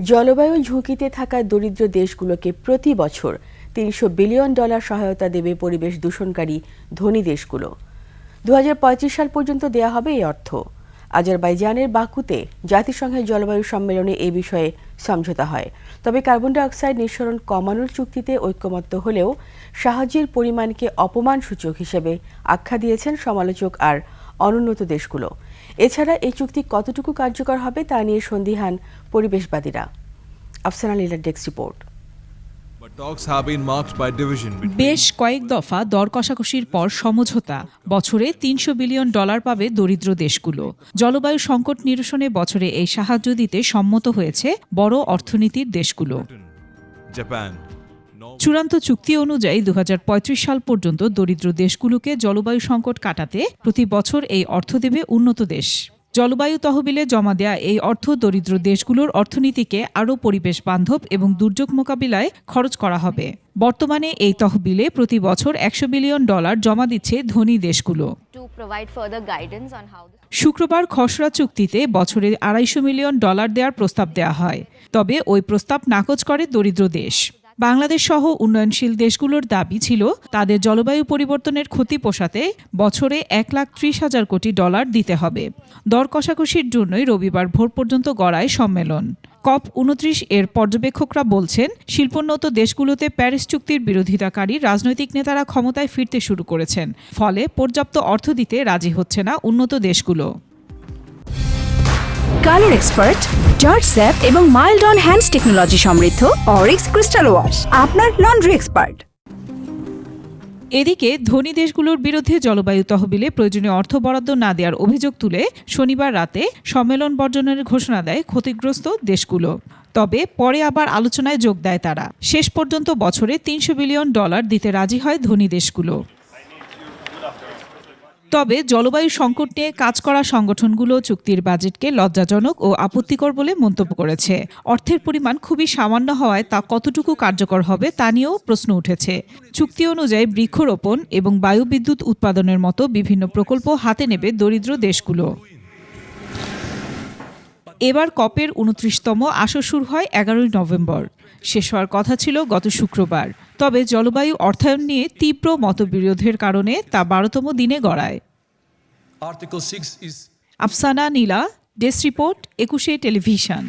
জলবায়ু ঝুঁকিতে থাকা দরিদ্র দেশগুলোকে প্রতি বছর তিনশো বিলিয়ন ডলার সহায়তা দেবে পরিবেশ দূষণকারী ধনী দেশগুলো। দু হাজার পঁয়ত্রিশ সাল পর্যন্ত দেয়া হবে এই অর্থ। আজারবাইজানের বাকুতে জাতিসংঘের জলবায়ু সম্মেলনে এ বিষয়ে সমঝোতা হয়। তবে কার্বন ডাই অক্সাইড নিঃসরণ কমানোর চুক্তিতে ঐক্যমত্য হলেও সাহায্যের পরিমাণকে অপমানসূচক হিসেবে আখ্যা দিয়েছেন সমালোচক আর অনুন্নত দেশগুলো। এছাড়া এই চুক্তি কতটুকু কার্যকর হবে তা নিয়ে সন্দিহান পরিবেশবাদীরা। আফসানা লীলার ডেস্ক রিপোর্ট। বেশ কয়েক দফা দর কষাকষির পর সমঝোতা। বছরে তিনশো বিলিয়ন ডলার পাবে দরিদ্র দেশগুলো। জলবায়ু সংকট নিরসনে বছরে এই সাহায্য দিতে সম্মত হয়েছে বড় অর্থনীতির দেশগুলো। Norway, চূড়ান্ত চুক্তি অনুযায়ী দু হাজার পঁয়ত্রিশ সাল পর্যন্ত দরিদ্র দেশগুলোকে জলবায়ু সংকট কাটাতে প্রতি বছর এই অর্থ দেবে উন্নত দেশ। জলবায়ু তহবিলে জমা দেয়া এই অর্থ দরিদ্র দেশগুলোর অর্থনীতিকে আরও পরিবেশ বান্ধব এবং দুর্যোগ মোকাবিলায় খরচ করা হবে। বর্তমানে এই তহবিলে প্রতি বছর একশো বিলিয়ন ডলার জমা দিচ্ছে ধনী দেশগুলো। শুক্রবার খসড়া চুক্তিতে বছরে আড়াইশো মিলিয়ন ডলার দেওয়ার প্রস্তাব দেওয়া হয়। তবে ওই প্রস্তাব নাকচ করে দরিদ্র দেশ। বাংলাদেশ সহ উন্নয়নশীল দেশগুলোর দাবি ছিল, তাদের জলবায়ু পরিবর্তনের ক্ষতি পোষাতে বছরে এক লাখ ত্রিশ হাজার কোটি ডলার দিতে হবে। দর কষাকষির জন্যই রবিবার ভোর পর্যন্ত গড়ায় সম্মেলন। কপ উনত্রিশ এর পর্যবেক্ষকরা বলছেন, শিল্পোন্নত দেশগুলোতে প্যারিস চুক্তির বিরোধিতাকারী রাজনৈতিক নেতারা ক্ষমতায় ফিরতে শুরু করেছেন, ফলে পর্যাপ্ত অর্থ দিতে রাজি হচ্ছে না উন্নত দেশগুলো। কালার এক্সপার্ট জর্জ স্যাপ এবং মাইল্ড অন হ্যান্ডস টেকনোলজি সমৃদ্ধ অরিক্স ক্রিস্টাল ওয়াশ আপনার লন্ড্রি এক্সপার্ট এদিকে, ধনী দেশগুলোর বিরুদ্ধে জলবায়ু তহবিলে প্রয়োজনীয় অর্থ বরাদ্দ না দেওয়ার অভিযোগ তুলে শনিবার রাতে সম্মেলন বর্জনের ঘোষণা দেয় ক্ষতিগ্রস্ত দেশগুলো। তবে পরে আবার আলোচনায় যোগ দেয় তারা। শেষ পর্যন্ত বছরে তিনশো বিলিয়ন ডলার দিতে রাজি হয় ধনী দেশগুলো। তবে জলবায়ু সংকট নিয়ে কাজ করা সংগঠনগুলো চুক্তির বাজেটকে লজ্জাজনক ও আপত্তিকর বলে মন্তব্য করেছে। অর্থের পরিমাণ খুবই সামান্য হওয়ায় তা কতটুকু কার্যকর হবে তা নিয়েও প্রশ্ন উঠেছে। চুক্তি অনুযায়ী বৃক্ষরোপণ এবং বায়ুবিদ্যুৎ উৎপাদনের মতো বিভিন্ন প্রকল্প হাতে নেবে দরিদ্র দেশগুলো। এবার কপের উনত্রিশতম আসর শুরু হয় এগারোই নভেম্বর। শেষ হওয়ার কথা ছিল গত শুক্রবার। তবে জলবায়ু অর্থায়ন নিয়ে তীব্র মতবিরোধের কারণে তা বারোতম দিনে গড়ায়। Article 6 is Afsana Nila desk report Ekushey television.